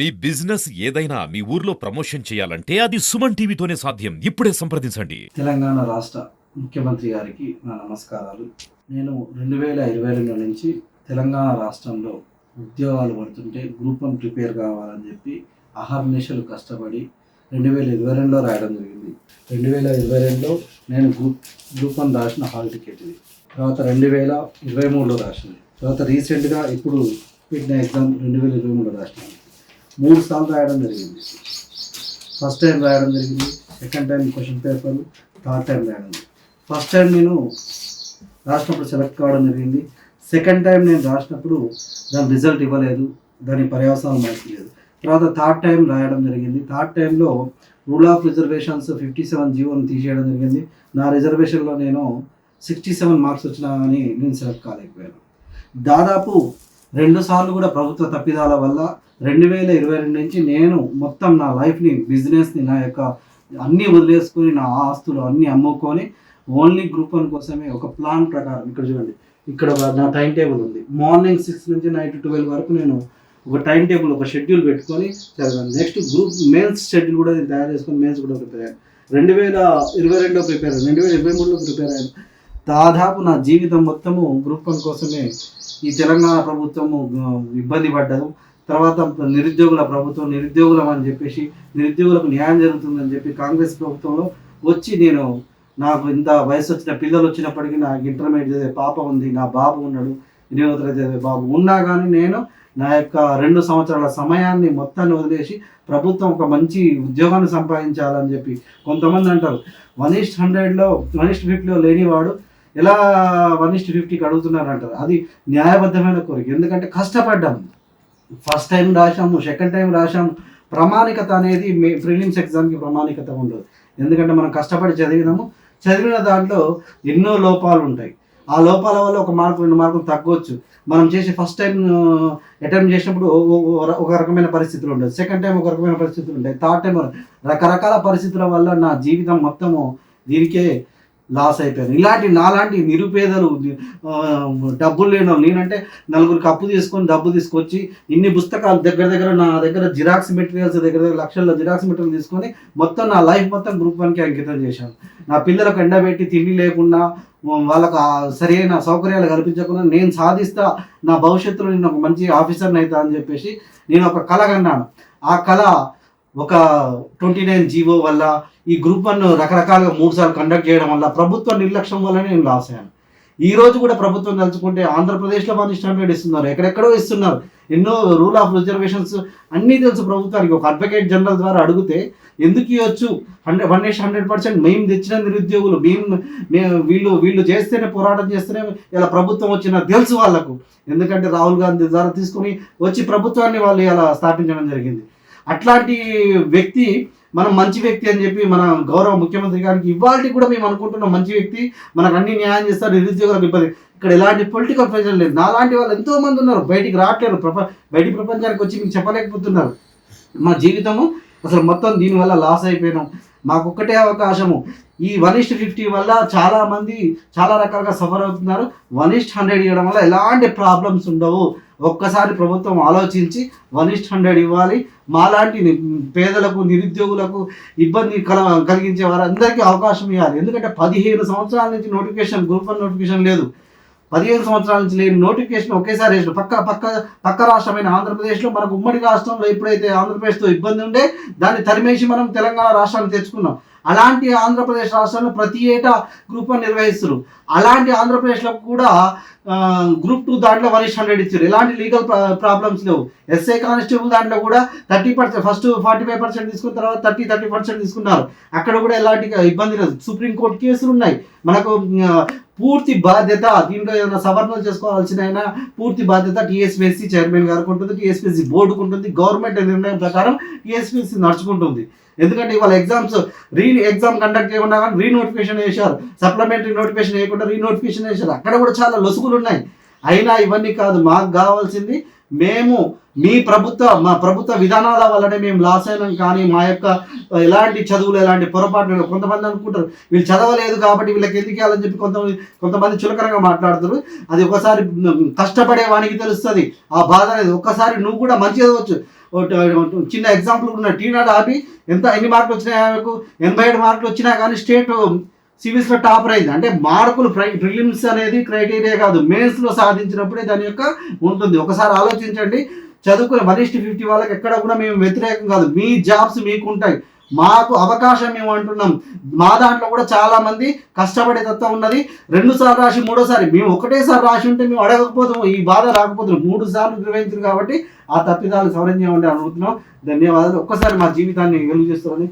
మీ business ఏదైనా మీ ఊర్లో promotion చేయాలంటే అది సుమన్ టీవీతోనే సాధ్యం. ఇప్పుడే సంప్రదించండి. తెలంగాణ రాష్ట్ర ముఖ్యమంత్రి గారికి నా నమస్కారాలు. నేను రెండు వేల ఇరవై రెండు నుంచి తెలంగాణ రాష్ట్రంలో ఉద్యోగాలు పడుతుంటే గ్రూప్ వన్ ప్రిపేర్ కావాలని చెప్పి అహర్నిశలు కష్టపడి రెండు వేల ఇరవై రెండులో రాయడం జరిగింది. రెండు వేల ఇరవై రెండులో నేను గ్రూప్ గ్రూప్ వన్ రాసిన హాల్ టికెట్ ఇది. తర్వాత రెండు వేల ఇరవై మూడులో రాసింది. తర్వాత రీసెంట్గా ఇప్పుడు పెట్టిన ఎగ్జామ్ రెండు వేల ఇరవై మూడులో రాసినాను. మూడు సార్లు రాయడం జరిగింది. ఫస్ట్ టైం రాయడం జరిగింది. Second time question paper third time రాయడం. ఫస్ట్ టైం నేను రాసినప్పుడు సెలెక్ట్ కావడం జరిగింది. సెకండ్ టైం నేను రాసినప్పుడు దాని రిజల్ట్ ఇవ్వలేదు. దాని పర్యవసానం మనకి లేదు తర్వాత థర్డ్ టైం రాయడం జరిగింది. థర్డ్ టైంలో rule of reservations fifty seven జీవోని తీసేయడం జరిగింది. నా రిజర్వేషన్లో నేను సిక్స్టీ సెవెన్ మార్క్స్ వచ్చినా కానీ నేను సెలెక్ట్ కాలేకపోయాను. దాదాపు రెండు సార్లు కూడా ప్రభుత్వ తప్పిదాల వల్ల రెండు వేల ఇరవై రెండు నుంచి నేను మొత్తం నా లైఫ్ని బిజినెస్ని నా యొక్క అన్నీ వదిలేసుకొని నా ఆస్తులు అన్నీ అమ్ముకొని ఓన్లీ గ్రూప్ వన్ కోసమే ఒక ప్లాన్ ప్రకారం ఇక్కడ చూడండి. ఇక్కడ నా టైం టేబుల్ ఉంది. మార్నింగ్ సిక్స్ నుంచి నైట్ ట్వెల్వ్ వరకు నేను ఒక టైం టేబుల్ ఒక షెడ్యూల్ పెట్టుకొని చదివాను. నెక్స్ట్ గ్రూప్ మెయిన్స్ షెడ్యూల్ కూడా నేను తయారు చేసుకొని మెయిన్స్ కూడా ప్రిపేర్ అయ్యాను. రెండు వేల ఇరవై రెండులో ప్రిపేర్ అయ్యాను. రెండు వేల ఇరవై మూడులో ప్రిపేర్ అయ్యాను. దాదాపు నా జీవితం మొత్తము గ్రూప్ వన్ కోసమే ఈ తెలంగాణ ప్రభుత్వము ఇబ్బంది పడ్డదు. తర్వాత నిరుద్యోగుల ప్రభుత్వం నిరుద్యోగులం అని చెప్పేసి నిరుద్యోగులకు న్యాయం జరుగుతుందని చెప్పి కాంగ్రెస్ ప్రభుత్వంలో వచ్చి నేను నాకు ఇంత వయసు వచ్చిన పిల్లలు వచ్చినప్పటికీ నాకు ఇంటర్మీడియట్ చదివే పాప ఉంది నా బాబు ఉన్నాడు ఎనిమిదో తరగతి చదివే బాబు ఉన్నా కానీ నేను నా యొక్క రెండు సంవత్సరాల సమయాన్ని మొత్తాన్ని వదిలేసి ప్రభుత్వం ఒక మంచి ఉద్యోగాన్ని సంపాదించాలని చెప్పి కొంతమంది అంటారు. వన్ ఈస్ట్ హండ్రెడ్లో వన్ ఈస్ట్ ఫిఫ్టీలో లేనివాడు ఎలా వన్ ఇస్ట్ ఫిఫ్టీకి అడుగుతున్నారు అంటారు అది న్యాయబద్ధమైన కోరిక. ఎందుకంటే కష్టపడ్డాము ఫస్ట్ టైం రాసాము సెకండ్ టైం రాసాము ప్రామాణికత అనేది మే ప్రిలిమ్స్ ఎగ్జామ్కి ప్రామాణికత ఉండదు. ఎందుకంటే మనం కష్టపడి చదివినాము. చదివిన దాంట్లో ఎన్నో లోపాలు ఉంటాయి. ఆ లోపాల వల్ల ఒక మార్కు రెండు మార్కులు తగ్గవచ్చు మనం చేసి ఫస్ట్ టైం అటెంప్ట్ చేసినప్పుడు ఒక రకమైన పరిస్థితులు ఉండదు. సెకండ్ టైం ఒక రకమైన పరిస్థితులు ఉంటాయి. థర్డ్ టైం రకరకాల పరిస్థితుల వల్ల నా జీవితం మొత్తము దీనికే లాస్ అయిపోయాను ఇలాంటి నాలాంటి నిరుపేదలు డబ్బులు లేని వాళ్ళు. నేనంటే నలుగురికి అప్పు తీసుకొని డబ్బు తీసుకొచ్చి ఇన్ని పుస్తకాలు దగ్గర దగ్గర నా దగ్గర జిరాక్స్ మెటీరియల్స్ దగ్గర దగ్గర లక్షల్లో జిరాక్స్ మెటీరియల్ తీసుకొని మొత్తం నా లైఫ్ మొత్తం గ్రూప్ వన్కి అంకితం చేశాను నా పిల్లలకు ఎండబెట్టి తిండి లేకుండా వాళ్ళకు సరైన సౌకర్యాలు కల్పించకుండా నేను సాధిస్తా నా భవిష్యత్తులో నేను ఒక మంచి ఆఫీసర్ని అవుతా అని చెప్పేసి నేను ఒక కళ కన్నాను ఆ కళ ఒక ట్వంటీ నైన్ జీవో వల్ల ఈ గ్రూప్ వన్ రకరకాలుగా మూడు సార్లు కండక్ట్ చేయడం వల్ల ప్రభుత్వ నిర్లక్ష్యం వల్లనే నేను లాస్ అయ్యాను. ఈ రోజు కూడా ప్రభుత్వం తలుచుకుంటే ఆంధ్రప్రదేశ్లో మన స్టాండర్డ్ ఇస్తున్నారు. ఎక్కడెక్కడో ఇస్తున్నారు. ఎన్నో రూల్ ఆఫ్ రిజర్వేషన్స్ అన్నీ తెలుసు ప్రభుత్వానికి. ఒక అడ్వకేట్ జనరల్ ద్వారా అడిగితే ఎందుకు ఇవ్వచ్చు? Hundred one eight hundred percent మేము తెచ్చిన నిరుద్యోగులు మేము మేము వీళ్ళు వీళ్ళు చేస్తేనే పోరాటం చేస్తేనే ఇలా ప్రభుత్వం వచ్చిన తెలుసు వాళ్ళకు. ఎందుకంటే రాహుల్ గాంధీ ద్వారా తీసుకుని వచ్చి ప్రభుత్వాన్ని వాళ్ళు ఇలా స్థాపించడం జరిగింది. అట్లాంటి వ్యక్తి మనం మంచి వ్యక్తి అని చెప్పి మన గౌరవ ముఖ్యమంత్రి గారికి ఇవాళ కూడా మేము అనుకుంటున్నాం. మంచి వ్యక్తి మనకు అన్ని న్యాయం చేస్తారు నిరుద్యోగులకు ఇబ్బంది. ఇక్కడ ఎలాంటి పొలిటికల్ ప్రెషర్ లేదు. నాలాంటి వాళ్ళు ఎంతో మంది ఉన్నారు. బయటికి రావట్లేరు ప్రప బయటి ప్రపంచానికి వచ్చి మీకు చెప్పలేకపోతున్నారు. మా జీవితము అసలు మొత్తం దీనివల్ల లాస్ అయిపోయినాం. మాకు ఒక్కటే అవకాశము. ఈ వన్ ఇస్ట్ ఫిఫ్టీ వల్ల చాలామంది చాలా రకాలుగా సఫర్ అవుతున్నారు. వన్ ఇస్ట్ హండ్రెడ్ ఇవ్వడం వల్ల ఎలాంటి ప్రాబ్లమ్స్ ఉండవు. ఒక్కసారి ప్రభుత్వం ఆలోచించి వన్ ఇస్ట్ హండ్రెడ్ ఇవ్వాలి. మాలాంటి పేదలకు నిరుద్యోగులకు ఇబ్బంది కల కలిగించే వారందరికీ అవకాశం ఇవ్వాలి. ఎందుకంటే పదిహేను సంవత్సరాల నుంచి నోటిఫికేషన్ గ్రూప్ వన్ నోటిఫికేషన్ లేదు. పదిహేను సంవత్సరాల నుంచి లేని నోటిఫికేషన్ ఒకేసారి వేసిన పక్క పక్క పక్క రాష్ట్రమైన ఆంధ్రప్రదేశ్లో మనకు ఉమ్మడి రాష్ట్రంలో ఎప్పుడైతే ఆంధ్రప్రదేశ్తో ఇబ్బంది ఉండే దాన్ని తరిమేసి మనం తెలంగాణ రాష్ట్రాన్ని తెచ్చుకున్నాం. అలాంటి ఆంధ్రప్రదేశ్ రాష్ట్రంలో ప్రతి ఏటా గ్రూప్ వన్ నిర్వహిస్తారు అలాంటి ఆంధ్రప్రదేశ్లో కూడా గ్రూప్ టూ దాంట్లో వన్ ఇస్ హండ్రెడ్ ఇచ్చారు. ఎలాంటి లీగల్ ప్రాబ్లమ్స్ లేవు. ఎస్ఐ కానిస్టేబుల్ దాంట్లో కూడా thirty percent first forty five percent తీసుకున్న తర్వాత థర్టీ థర్టీ పర్సెంట్ తీసుకున్నారు. అక్కడ కూడా ఎలాంటి ఇబ్బంది లేదు. సుప్రీంకోర్టు కేసులు ఉన్నాయి. మనకు పూర్తి బాధ్యత దీంట్లో ఏదైనా సవరణలు చేసుకోవాల్సిన అయినా పూర్తి బాధ్యత టీఎస్పీఎస్సీ చైర్మన్ గారికి ఉంటుంది. టీఎస్పీఎస్సీ బోర్డుకు ఉంటుంది. గవర్నమెంట్ నిర్ణయం ప్రకారం టీఎస్పీఎస్సీ నడుచుకుంటుంది. ఎందుకంటే ఇవాళ ఎగ్జామ్స్ రీ ఎగ్జామ్ కండక్ట్ చేయకుండా కానీ రీ నోటిఫికేషన్ వేశారు సప్లిమెంటరీ నోటిఫికేషన్ వేయకుండా రీ నోటిఫికేషన్ వేశారు అక్కడ కూడా చాలా లొసుగులు ఉన్నాయి అయినా ఇవన్నీ కాదు మాకు కావాల్సింది మేము మీ ప్రభుత్వ మా ప్రభుత్వ విధానాల వల్లనే మేము లాస్ అయినాం. కానీ మా యొక్క ఎలాంటి చదువులు ఎలాంటి పొరపాటు కొంతమంది అనుకుంటారు వీళ్ళు చదవలేదు కాబట్టి వీళ్ళకి ఎందుకు ఇవ్వాలని చెప్పి కొంతమంది కొంతమంది చులకనగా మాట్లాడుతారు అది ఒకసారి కష్టపడే వానికి తెలుస్తుంది. ఆ బాధ అనేది ఒక్కసారి నువ్వు కూడా మంచి చదవచ్చు. చిన్న ఎగ్జాంపుల్ ఉన్న టీనాడు ఆపి ఎంత ఎన్ని మార్కులు వచ్చినాయి ఆమెకు? ఎనభై ఏడు మార్కులు వచ్చినా కానీ స్టేట్ సివిల్స్లో టాపర్ అయింది అంటే మార్కులు ప్రిలిమ్స్ అనేది క్రైటీరియా కాదు. మెయిన్స్లో సాధించినప్పుడే దాని యొక్క ఉంటుంది. ఒకసారి ఆలోచించండి. చదువుకునే వన్ ఫిఫ్టీ వాళ్ళకి ఎక్కడ కూడా మేము వ్యతిరేకం కాదు. మీ జాబ్స్ మీకు ఉంటాయి మాకు అవకాశం మేము అంటున్నాం. మా దాంట్లో కూడా చాలా మంది కష్టపడే తత్వం ఉన్నది. రెండుసార్లు రాసి మూడోసారి మేము ఒకటేసారి రాసి ఉంటే మేము అడగకపోతాము. ఈ బాధ రాకపోతున్నాం. మూడు సార్లు నిర్వహించారు కాబట్టి ఆ తప్పిదాలు సవరణ చేయమని అనుకుంటున్నాం ధన్యవాదాలు. ఒక్కసారి మా జీవితాన్ని వెలుగు చేస్తుంది